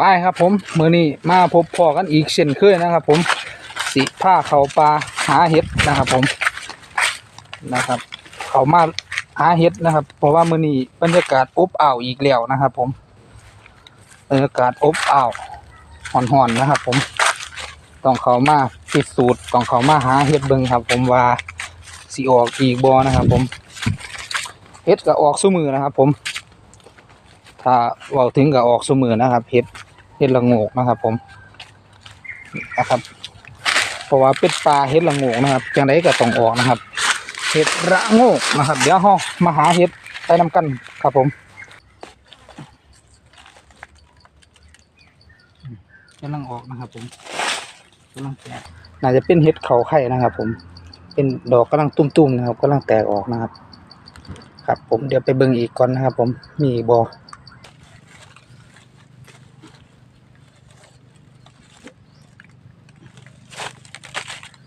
ไปครับผมมือนี้มาพบพอกันอีกเช่นเคยนะครับ ผมสิผ้าเขาปลาหาเห็ดนะครับ ผมนะครับ เขามาหาเห็ดนะครับ เพราะว่ามือนี้บรรยากาศอบอ้าวอีกแล้วนะครับ ผมบรรยากาศอบอ้าวห่อนๆนะครับ ผมต้องเขามาพิสูจน์ต้องเขามาหาเห็ดเบิ่งครับ ผมว่าสิออกอีกบอนะครับ ผมเห็ดก็ออกสู้มือนะครับ ผม ถ้าเว่าถึงกับออกเสมอนะครับเห็ดเห็ดละโงกนะครับ ผมนะครับเพราะว่าเป็นปลาเห็ดละโงกนะครับจังไดก็ต้องออกนะครับเห็ดระโงกนะครับ เดี๋ยวเฮามาหาเห็ดไปนำกันครับผมกำลังออกนะครับผมกำลังแตกน่าจะเป็นเห็ดเขาไข่นะครับ ผม เป็นดอกกำลังตุ้มๆนะครับกำลังแตกออกนะครับ ครับ ผมเดี๋ยวไปเบิ่งอีกก่อนนะครับ ผมมีอีกบอ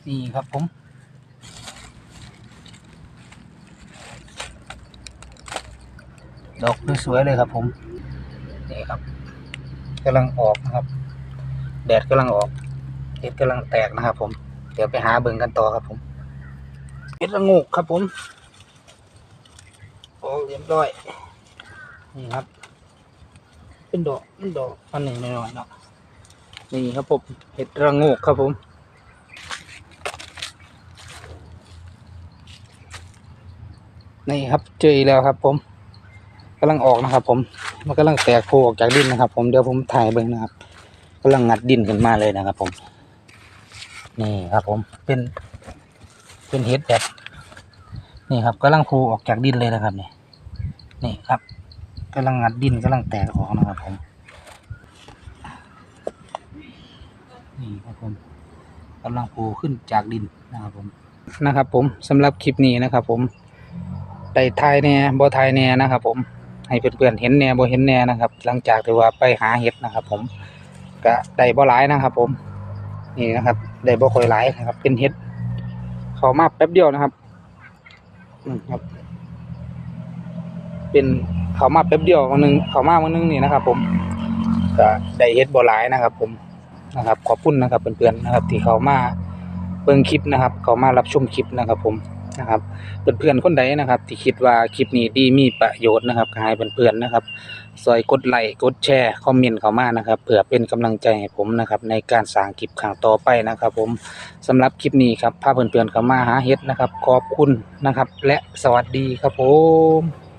นี่ครับผม ดอกสวยเลยครับผม นี่ครับกำลังออกนะครับ แดดกำลังออกเห็ดกำลังแตกนะครับผม เดี๋ยวไปหาเบิ่งกันต่อครับผมเห็ดละงูกครับผมโอ้เรียบร้อย นี่ครับ เป็นดอกเป็นดอกอันหนึ่งหน่อยๆเนาะนี่ครับผมเห็ดระงูกครับผม นี่ครับเจออีกแล้วครับ ผมกำลังออกนะครับ ผมมันกำลังแตกโผล่ออกจากดินนะครับ ผมเดี๋ยวผมถ่ายเบิ่งนะครับกำลังงัดดินขึ้นมาเลยนะครับ ผม นี่ครับ ผมเป็น เป็นเห็ดแบบนี่ครับกำลังโผล่ออกจากดินเลยนะครับนี่นี่ครับกำลังงัดดินกำลังแตกออกนะครับผมนี่ครับผมกำลังโผล่ขึ้นจากดินนะครับผมนะครับ ผมสำหรับคลิปนี้นะครับ ผม ได้ทายแน่บ่ทายแน่นะครับผมให้เพื่อนๆเห็นแน่บ่เห็นแน่นะครับ หลังจากที่ว่าไปหาเห็ดนะครับ ผมก็ได้บ่หลายนะครับ ผมนี่นะครับได้บ่ค่อยหลายนะครับ เป็นเห็ดเขามาแป๊บเดียวนะครับอืมครับ เป็นเขามาแป๊บเดียววันหนึงเขามาวันหนึงนี่นะครับ ผมก็ได้เห็ดบ่หลายนะครับ ผมนะครับ ขอบคุณนะครับเพื่อนๆนะครับ ที่เขามาเบิ่งคลิปนะครับ เขามารับชมคลิปนะครับ ผม นะครับเพื่อนๆคนใดนะครับ ที่คิดว่าคลิปนี้ดีมีประโยชน์นะครับก็ให้เพื่อนๆนะครับซอยกดไลค์กดแชร์คอมเมนต์เข้ามานะครับเผื่อเป็นกำลังใจให้ผมนะครับในการสร้างคลิปครั้งต่อไปนะครับ ผมสำหรับคลิปนี้ครับพาเพื่อนๆเข้ามาหาเฮ็ดนะครับ ขอบคุณนะครับ และสวัสดีครับผม